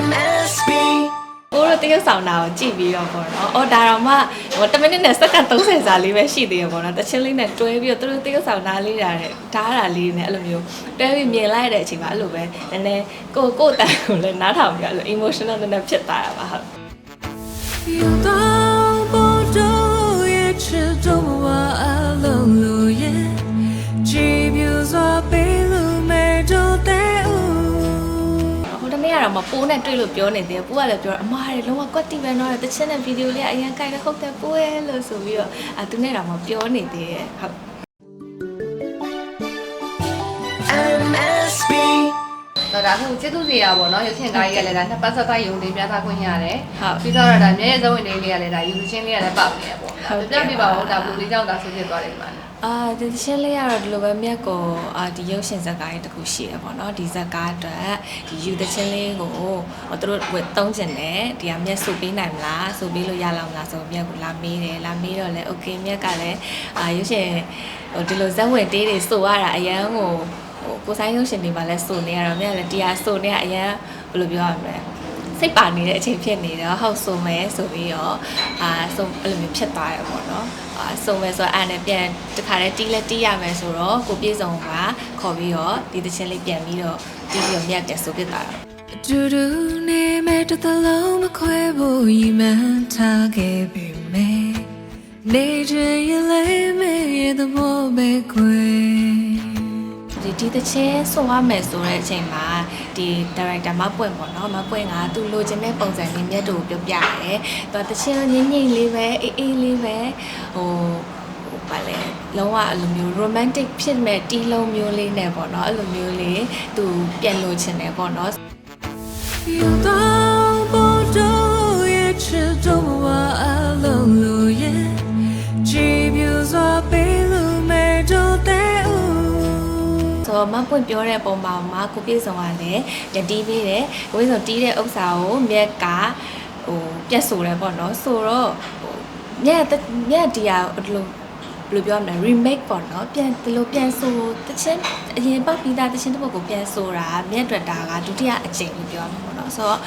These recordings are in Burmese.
MSB ကိုတို့တရုပ်ဆောင်တာကိုကြည့်ပြီးတော့ပေါ့နော်။အော်ဒါတော့မှဟို10မိနစ်နဲ့စက္ကန့်30စာလေးပဲရှိသေးရပေါ့နော်။တချင်းလေးနဲ့တွဲပြီးတော့သူတို့တရုပ်ဆောင်တာလေးတာတဲ့ဓာတ်တာလေးနဲ့အဲ့လိုမျိုးတွဲပြီးမြင်လိုက်တဲ့အချိန်မှာအဲ့လိုပဲနည်းနည်းကိုကိုယ်တန်ကိုလည်းနားထောင်ပြီးအဲ့လို emotional နည်းနည်းဖြစ်သွားတာပါဟုတ် 有到不走也吃中我 ဟိုတနေ့ကတော့မပိုးနဲ့တွေ့လို့ပြောနေသေးတယ်ပိုးကလည်းပြောအမားတွေလုံးဝကွက်တိပဲနော်တချင်းတဲ့ဗီဒီယိုလေးအရင်ကြိုက်တဲ့ဟုတ်တယ်ပိုးရဲ့လို့ဆိုပြီးတော့အဲသူနဲ့တော့မပြောနေသေးတယ်ဟုတ် MSB တော့ဒါအခုကျေးဇူးစရာပေါ့နော်ရုပ်ရှင်ကားကြီးကလည်းဒါနှစ်ပတ်ဆက်တိုက်ရုံလေးပြသခွင့်ရတယ်ဟုတ်ပြီးတော့ဒါမျက်ရည်စဝင်လေးလေးကလည်းဒါယူဇချင်းလေးကလည်းပောက်နေရပေါ့ဟုတ်ကဲ့ပြပြပါဦးဒါဘလူလေးကြောင့်ဒါဆိုဖြစ်သွားတယ်ဒီမှာ အာဒီရှင်းလေးကတော့ဒီလိုပဲမြက်ကိုအာဒီရုပ်ရှင်ဇာတ်ကားလေးတစ်ခုရှိရပေါ့နော်ဒီဇာတ်ကားအတွက်ဒီယူတဲ့ချင်းလေးကိုဟိုသူတို့ဝယ်သုံးကျင်တယ်ဒီကမြက်စုပေးနိုင်မလားစုပေးလို့ရလောက်မလားဆိုတော့မြက်ကိုလာမေးတယ်လာမေးတော့လဲโอเคမြက်ကလည်းအာရုပ်ရှင်ဟိုဒီလိုဇက်ဝင်တေးတွေစုရတာအရန်ဟိုဟိုကိုဆိုင်ရုပ်ရှင်တွေမှာလဲစုနေရတော့မြက်ကလည်းတရားစုနေရအရန်ဘယ်လိုပြောရမလဲ စိတ်ပါနေတဲ့အချိန်ဖြစ်နေတော့ဟုတ်ဆိုမယ်ဆိုပြီးတော့အာဆိုအဲ့လိုမျိုးဖြစ်သွားရပေါ့နော်အာဆိုမယ်ဆိုတော့အဲ့နဲ့ပြန်တခါတည်းတီးလက်တီးရမယ်ဆိုတော့ကိုပြေဆုံးကခေါ်ပြီးတော့ဒီသချင်းလေးပြန်ပြီးတော့တီးပြီးတော့မြတ်တယ်ဆိုပြတာတော့တူတူနေမဲ့တစ်သလုံးမခွဲဖို့ရည်မှန်းထားခဲ့ပေမဲ့နေချင်ရင်လည်းမရတဲ့ဘောပဲခွဲ ဒီဒီသချင်းဆိုရမယ်ဆိုတဲ့အချိန်မှာဒီ director မပွင့်ပေါ့နော်မပွင့်ကသူလိုချင်တဲ့ပုံစံလေးမြတ်တို့ကိုပြောပြတယ်သူကသချင်းငိမ့်ငိမ့်လေးပဲအေးအေးလေးပဲဟိုဟိုပါလေလုံးဝအဲ့လိုမျိုး romantic ဖြစ်မဲ့တီးလုံးမျိုးလေးနဲ့ပေါ့နော်အဲ့လိုမျိုးလေးသူပြန်လိုချင်တယ်ပေါ့နော် ဆိုတော့မပွင့်ပြောတဲ့ပုံမှာမှာကိုပြေဆောင်ကလည်းရတီးပေးတယ်ကိုပြေဆောင်တီးတဲ့ဥစ္စာကိုမြက်ကဟိုပြက်ဆိုတယ်ပေါ့နော်ဆိုတော့ဟိုမြက်တမြက်ဒီဟာဒီလို ဘယ်လိုပြောရမလဲ remake ပေါ့နော်ပြန်ဒီလိုပြန်ဆိုတချင်းအရင်ပောက်ပြီးသားတချင်းတစ်ပုတ်ကိုပြန်ဆိုတာမြက်အတွက်ဒါကဒုတိယအကြိမ်လို့ပြောရမှာပေါ့နော်ဆိုတော့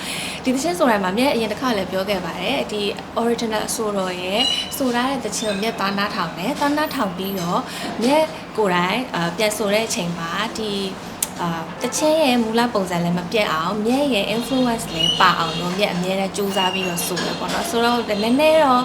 ဒီတချင်းဆိုတိုင်းမှာမြက်အရင်တစ်ခါလည်းပြောခဲ့ပါတယ်ဒီ original အဆိုတော်ရဲ့ဆိုရတဲ့တချင်းကိုမြက်သားနားထောင်တယ်သားနားထောင်ပြီးတော့မြက်ကိုယ်တိုင်အာပြန်ဆိုတဲ့အချိန်မှာဒီအာတချင်းရဲ့မူလပုံစံလည်းမပြတ်အောင်မြက်ရဲ့ influence လည်းပါအောင်လို့မြက်အများနဲ့စူးစမ်းပြီးတော့ဆိုရပေါ့နော်ဆိုတော့နည်းနည်းတော့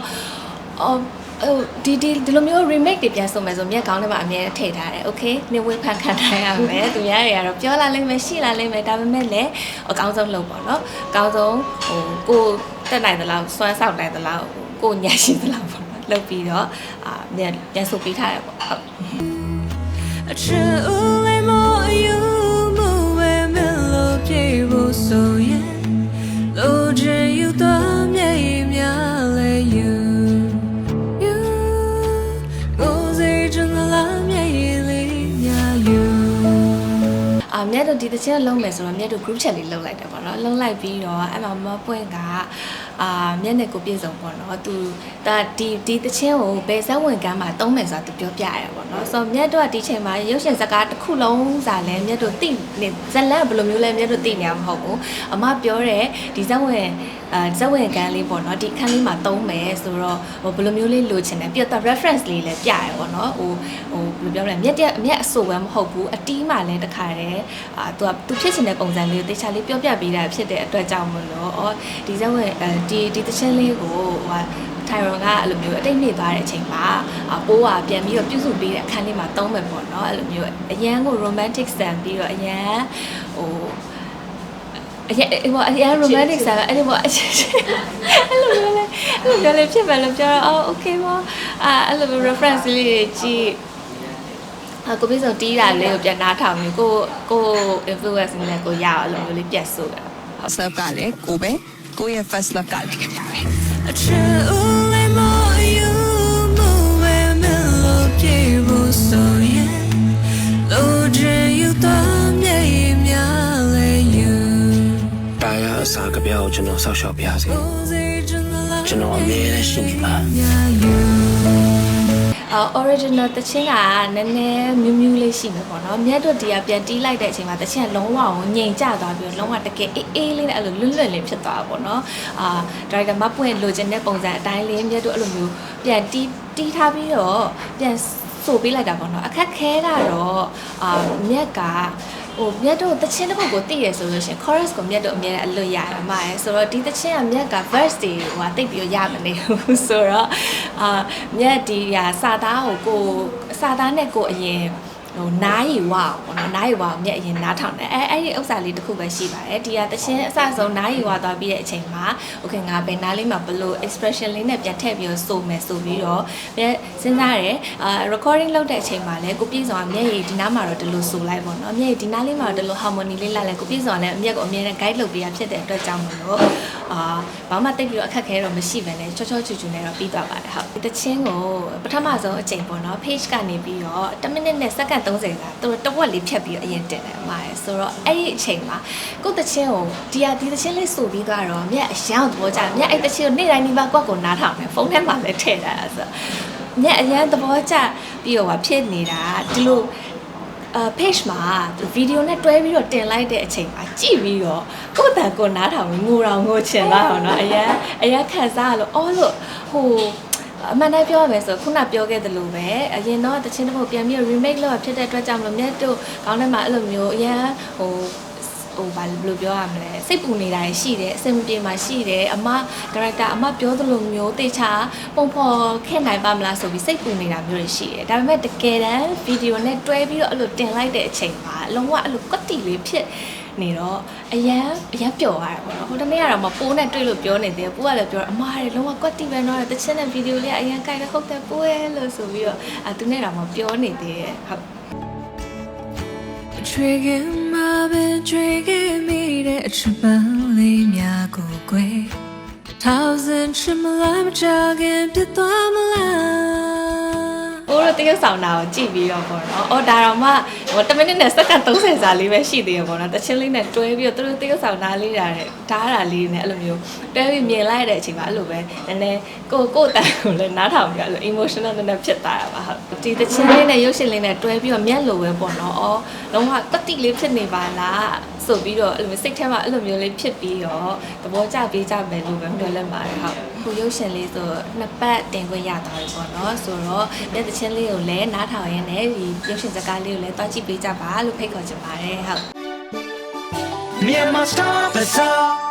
အော် ဟိုဒီဒီဒီလိုမျိုး remake တွေပြန်ဆိုမယ်ဆိုမြက်ကောင်းထဲမှာအများနဲ့ထည့်ထားတယ် okay နေဝေဖန်ခံထားရမယ်သူများတွေကတော့ပြောလာလိမ့်မယ်ရှိလာလိမ့်မယ်ဒါပေမဲ့လည်းအကောင်းဆုံးလုပ်ပေါ့နော်အကောင်းဆုံးဟိုကိုတက်နိုင်သလားစွမ်းဆောင်နိုင်သလားကိုညာရှိသလားပေါ့နော်လုပ်ပြီးတော့အာမြက်ပြန်ဆိုပေးထားရပေါ့ဟုတ်အချ မြတ်တို့ဒီတစ်ချက်လုံးမယ်ဆိုတော့မြတ်တို့ group chat လေးလုပ်လိုက်တယ်ပေါ့နော်လုံးလိုက်ပြီးတော့အဲ့မှာမပွင့်ကအာမြတ်နဲ့ကိုပြည့်စုံပေါ့နော်သူဒါဒီဒီတစ်ချင်းကိုဘယ်ဇက်ဝင်ကမ်းမှာတုံးမယ်ဆိုတာသူပြောပြရပေါ့နော်ဆိုတော့မြတ်တို့ကဒီချိန်မှာရုပ်ရှင်ဇာတ်ကားတစ်ခုလုံးစာလဲမြတ်တို့သိနေဇက်လက်ဘယ်လိုမျိုးလဲမြတ်တို့သိနေမှာမဟုတ်ဘူးအမပြောတဲ့ဒီဇက်ဝင် အာဇက်ဝင်ကမ်းလေးပေါ့နော်ဒီအခန်းလေးမှာတုံးမယ်ဆိုတော့ဟိုဘယ်လိုမျိုးလေးလိုချင်တယ်ပြတော့ reference လေးလည်းပြရပေါ့နော်ဟိုဟိုဘယ်လိုပြောမလဲမြတ်တဲ့အမြတ်အဆိုပဲမဟုတ်ဘူးအတီးမှလည်းတခါတည်းအာသူကသူဖြစ်ချင်တဲ့ပုံစံလေးကိုတေချာလေးပြောပြပေးတာဖြစ်တဲ့အတွက်ကြောင့်မလို့ဩဒီဇက်ဝင်အဲဒီဒီတချင်းလေးကိုဟိုထိုင်ရွန်ကအဲ့လိုမျိုးအတိတ်နေသွားတဲ့အချိန်မှာအပိုးကပြန်ပြီးတော့ပြုစုပေးတဲ့အခန်းလေးမှာတုံးမယ်ပေါ့နော်အဲ့လိုမျိုးအရန်ကို romantic ဆန်ပြီးတော့အရန်ဟို အရန်ဟိုအရန် romantic ဆန်အဲ့ဒီပေါ့အဲ့လိုမျိုးလေအဲ့လိုမျိုးလေဖြစ်မယ်လို့ပြောတော့အော် okay ပေါ့အာအဲ့လိုမျိုး reference လေးတွေကြည့်အကိုပြည့်စုံတီးတာလေးကိုပြန်နားထောင်ပြီးကိုကို influence နဲ့ကိုရအောင်အဲ့လိုမျိုးလေးပြတ်ဆို့တာ love ကလည်းကိုပဲကိုရဲ့ first love ကလည်းခင်ဗျာပဲ ပြောကိုကျွန်တော်ဆောက်ရှောက်ပြစေကိုယ်စိတ်ချင်လားကျွန်တော်အမြဲတမ်းရှိနေပါများယူအအာ original တချင်းကနည်းနည်းမြူးမြူးလေးရှိမှာပေါ့နော်မြတ်တို့ဒီကပြန်တီးလိုက်တဲ့အချိန်မှာတချင်းကလုံးဝကိုငြိမ်ကျသွားပြီးတော့လုံးဝတကယ်အေးအေးလေးနဲ့အဲ့လိုလွတ်လွတ်လေးဖြစ်သွားတာပေါ့နော်အာ director မပွင့်လိုချင်တဲ့ပုံစံအတိုင်းလေးမြတ်တို့အဲ့လိုမျိုးပြန်တီးတီးထားပြီးတော့ပြန်ဆိုပေးလိုက်တာပေါ့နော်အခက်ခဲကတော့အာမြက်က ဟိုမြတ်တို့တချင်းတစ်ပုတ်ကိုတည်ရဆိုလို့ရှရင် chorus ကိုမြတ်တို့အများနဲ့အလွတ်ရတယ်အမရယ်ဆိုတော့ဒီတချင်းကမြက်က verse တွေဟိုဟာတိတ်ပြီးတော့ရမနေဘူးဆိုတော့အာမြက်ဒီဟာစာသားကိုကိုစာသားနဲ့ကိုအရင်ဟိုနားရီဝအောင်ပေါ့နော် နားရီဝါကိုမြက်အရင်နားထောင်တယ်အဲအဲ့ဒီဥစ္စာလေးတစ်ခုပဲရှိပါတယ်ဒီကတခြင်းအစဆုံးနားရီဝါသွားပြီးတဲ့အချိန်မှာ okay ငါဘယ်နားလေးမှာဘလို့ expression လေးနဲ့ပြန်ထည့်ပြီးတော့ဆိုမယ်ဆိုပြီးတော့မြက်စဉ်းစားတယ်အာ recording လုပ်တဲ့အချိန်မှာလည်းကိုပြည့်စုံကမြက်ရည်ဒီနားမှာတော့ဒီလိုဆိုလိုက်ပေါ့နော်မြက်ရည်ဒီနားလေးမှာတော့ဒီလို harmony လေးလိုက်လိုက်ကိုပြည့်စုံကလည်းအမြက်ကိုအမြဲတမ်း guide လုပ်ပေးရဖြစ်တဲ့အတွက်ကြောင့်မလို့အာဘာမှတိတ်ပြီးတော့အခက်ခဲတော့မရှိဘဲနဲ့ချောချောချူချူနဲ့တော့ပြီးသွားပါတယ်ဟုတ်တခြင်းကိုပထမဆုံးအချိန်ပေါ့နော် page ကနေပြီးတော့1မိနစ်နဲ့စက္ကန့်30ကသူတို့တဝက်လေးဖြတ်ပ်ပြီးတော့အရင်တင်တယ်အမရဲ့ဆိုတော့အဲ့ဒီအချိန်မှာကိုတချင်းကိုဒီဟာဒီတချင်းလေးဆိုပြီးသွားတော့မြက်အရန်သဘောကျမြက်အဲ့တချင်းကိုနေ့တိုင်းဒီမှာကွက်ကိုနားထောင်တယ်ဖုန်းထဲမှာလည်းထည့်ထားတာဆိုတော့မြက်အရန်သဘောကျပြီးတော့ဟာဖြစ်နေတာဒီလိုအာ page မှာဗီဒီယိုနဲ့တွဲပြီးတော့တင်လိုက်တဲ့အချိန်မှာကြည့်ပြီးတော့ကိုယ့်တန်ကိုနားထောင်ငိုတော်ငိုချင်လာအောင်နော်အရန်အရန်ခံစားရလို့အော်လို့ဟို အမှန်တမ်းပြောရမယ်ဆိုခုနပြောခဲ့သလိုပဲအရင်တော့တချင်းတစ်ပုတ်ပြန်ပြီး remake လုပ်ရဖြစ်တဲ့အတွက်ကြောင့်မလို့မြတ်တို့ကောင်းထဲမှာအဲ့လိုမျိုးအရင်ဟိုဟိုဘာလို့ဘယ်လိုပြောရမလဲစိတ်ပူနေတာရှိတယ်အစင်မပြေမှာရှိတယ်အမ character အမပြောသလိုမျိုးတေချာပုံဖော်ခဲ့နိုင်ပါမလားဆိုပြီးစိတ်ပူနေတာမျိုးတွေရှိတယ်ဒါပေမဲ့တကယ်တမ်းဗီဒီယိုနဲ့တွဲပြီးတော့အဲ့လိုတင်လိုက်တဲ့အချိန်မှာလုံးဝအဲ့လိုကွက်တီလေးဖြစ် နေတော့အရန်အရန်ပျော်သွားတယ်ပေါ့နော်ဟိုတနေ့ကတော့မပိုးနဲ့တွေ့လို့ပြောနေတယ်ပိုးကလည်းပြောအမားတယ်လုံးဝကွက်တီပဲတော့တချင်းတဲ့ဗီဒီယိုလေးအရန်ကြိုက်တယ်ဟုတ်တယ်ပိုးရဲ့လို့ဆိုပြီးတော့အဲသူနဲ့တော့မပြောနေသေးတယ်ဟုတ် Trigger my been trigger me တဲ့အချပန်းလေးများကိုကွယ် Thousand ချမလားမကြခင်ပြတ်သွားမလား။ကိုတို့တရုတ်ဆောင်တာကိုကြည့်ပြီးတော့ပေါ့နော်။အော်ဒါတော့မှ ဟို10မိနစ်နဲ့စက္ကန့်30စာလေးပဲရှိသေးရပေါ့နော်။တချင်းလေးနဲ့တွဲပြီးတော့သူတို့တရုတ်ဆောင်တာလေးတာတဲ့ဓာတ်တာလေးနဲ့အဲ့လိုမျိုးတွဲပြီးမြင်လိုက်တဲ့အချိန်မှာအဲ့လိုပဲနည်းနည်းကိုကိုတန်ကိုလည်းနားထောင်ပြီးအဲ့လို emotional နည်းနည်းဖြစ်သွားတာပါဟုတ်။ဒီတချင်းလေးနဲ့ရုပ်ရှင်လေးနဲ့တွဲပြီးတော့မျက်လိုပဲပေါ့နော်။အော်လုံးဝတတိလေးဖြစ်နေပါလား။ဆိုပြီးတော့အဲ့လိုမျိုးစိတ်ထဲမှာအဲ့လိုမျိုးလေးဖြစ်ပြီးတော့သဘောကျပေးကြမယ်လို့ပဲပြောလက်ပါတယ်ဟုတ်။ကိုရုပ်ရှင်လေးဆိုနှစ်ပတ်တင်ခွင့်ရသွားပြီပေါ့နော်ဆိုတော့လက်သချင်းလေးကိုလည်းနားထောင်ရင်းနဲ့ဒီရုပ်ရှင်စကားလေးကိုလည်းတွားကြည့်ပေးကြပါလို့ဖိတ်ခေါ်ချင်ပါတယ်ဟုတ် Myanmar Star Bazaar